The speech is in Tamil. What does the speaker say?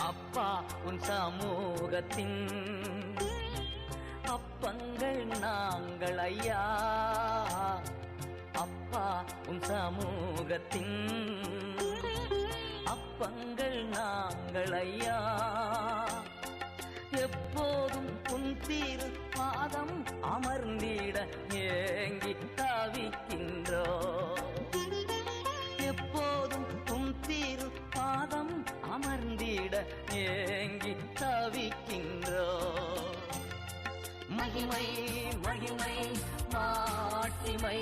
அப்பா உன் சமூகத்தின் அப்பங்கள் நாங்கள் ஐயா. அப்பா உன் சமூகத்தின் அப்பங்கள் நாங்கள் ஐயா. எப்போதும் உன் தீரு பாதம் அமர்ந்திட ஏங்கி அமர்ந்திட ஏங்கி தவிக்கின்றோ? மகிமை மகிமை மாட்சிமை